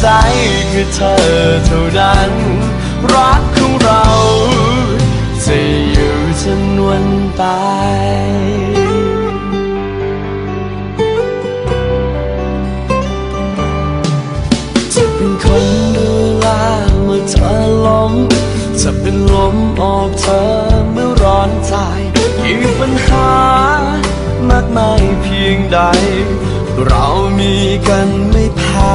ใจคือเธอเท่านั้น รักของเราจะอยู่จนวันตายจะเป็นคนดูแลเมื่อเธอล้มจะเป็นลมออกเธอเมื่อร้อนใจยิ่งปัญหามากมายเพียงใด เรามีกันไม่แพ้